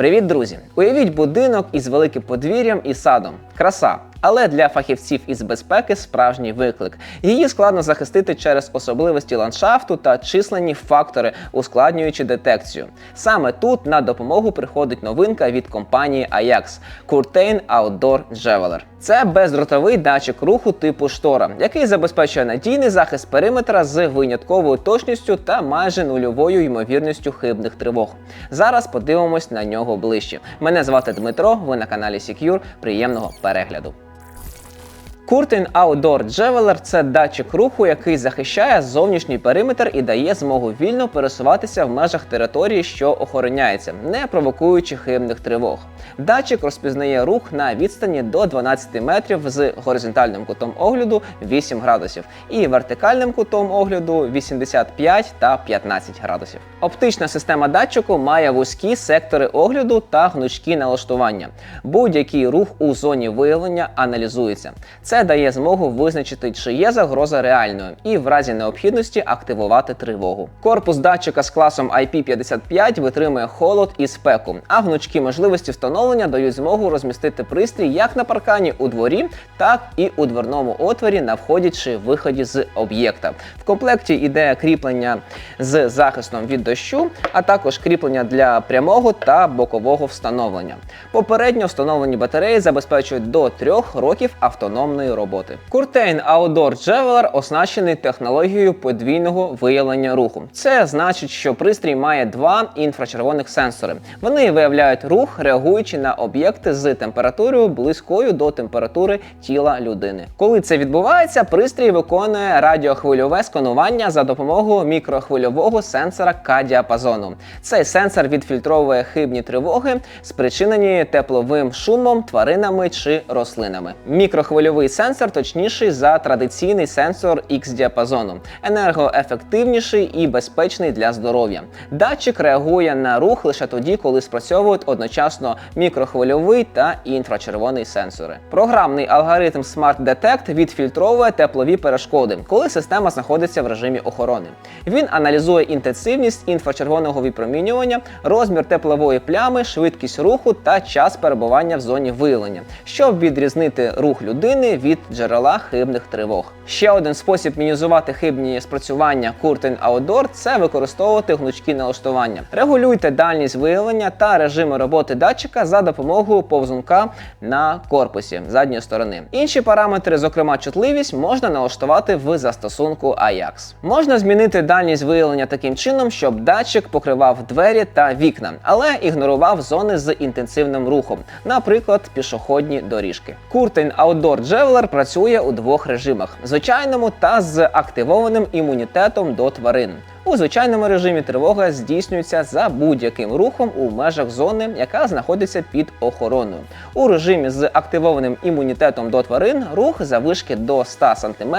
Привіт, друзі! Уявіть будинок із великим подвір'ям і садом. Краса. Але для фахівців із безпеки справжній виклик. Її складно захистити через особливості ландшафту та численні фактори, ускладнюючи детекцію. Саме тут на допомогу приходить новинка від компанії Ajax – Curtain Outdoor Javeler. Це бездротовий датчик руху типу штора, який забезпечує надійний захист периметра з винятковою точністю та майже нульовою ймовірністю хибних тривог. Зараз подивимось на нього ближче. Мене звати Дмитро. Ви на каналі Secure. Приємного перегляду. Curtain Outdoor Javeler – це датчик руху, який захищає зовнішній периметр і дає змогу вільно пересуватися в межах території, що охороняється, не провокуючи хибних тривог. Датчик розпізнає рух на відстані до 12 метрів з горизонтальним кутом огляду 8 градусів і вертикальним кутом огляду 85 та 15 градусів. Оптична система датчику має вузькі сектори огляду та гнучкі налаштування. Будь-який рух у зоні виявлення аналізується. Це дає змогу визначити, чи є загроза реальною, і в разі необхідності активувати тривогу. Корпус датчика з класом IP55 витримує холод і спеку, а гнучкі можливості встановлення дають змогу розмістити пристрій як на паркані у дворі, так і у дверному отворі на вході чи виході з об'єкта. В комплекті йде кріплення з захистом від дощу, а також кріплення для прямого та бокового встановлення. Попередньо встановлені батареї забезпечують до 3 років автономної роботи. Curtain Outdoor Javeler оснащений технологією подвійного виявлення руху. Це значить, що пристрій має два інфрачервоних сенсори. Вони виявляють рух, реагуючи на об'єкти з температурою близькою до температури тіла людини. Коли це відбувається, пристрій виконує радіохвильове сканування за допомогою мікрохвильового сенсора К-діапазону. Цей сенсор відфільтровує хибні тривоги, спричинені тепловим шумом, тваринами чи рослинами. Мікрохвильовий сенсор точніший за традиційний сенсор X-діапазону, енергоефективніший і безпечний для здоров'я. Датчик реагує на рух лише тоді, коли спрацьовують одночасно мікрохвильовий та інфрачервоний сенсори. Програмний алгоритм Smart Detect відфільтровує теплові перешкоди, коли система знаходиться в режимі охорони. Він аналізує інтенсивність інфрачервоного випромінювання, розмір теплової плями, швидкість руху та час перебування в зоні виявлення, щоб відрізнити рух людини від джерела хибних тривог. Ще один спосіб мінізувати хибні спрацювання Curtain Outdoor – це використовувати гнучкі налаштування. Регулюйте дальність виявлення та режими роботи датчика за допомогою повзунка на корпусі задньої сторони. Інші параметри, зокрема чутливість, можна налаштувати в застосунку Ajax. Можна змінити дальність виявлення таким чином, щоб датчик покривав двері та вікна, але ігнорував зони з інтенсивним рухом, наприклад, пішохідні доріжки. Curtain Outdoor Javeler працює у двох режимах: звичайному та з активованим імунітетом до тварин. У звичайному режимі тривога здійснюється за будь-яким рухом у межах зони, яка знаходиться під охороною. У режимі з активованим імунітетом до тварин рух завишки до 100 см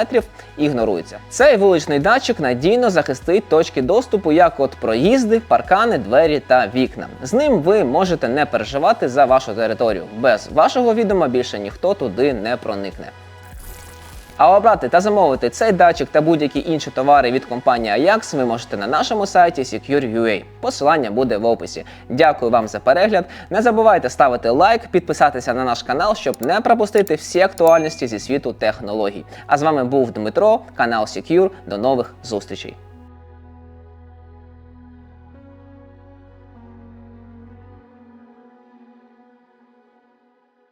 ігнорується. Цей вуличний датчик надійно захистить точки доступу, як от проїзди, паркани, двері та вікна. З ним ви можете не переживати за вашу територію. Без вашого відома більше ніхто туди не проникне. А обрати та замовити цей датчик та будь-які інші товари від компанії Ajax ви можете на нашому сайті Secure.ua. Посилання буде в описі. Дякую вам за перегляд. Не забувайте ставити лайк, підписатися на наш канал, щоб не пропустити всі актуальності зі світу технологій. А з вами був Дмитро, канал Secure. До нових зустрічей.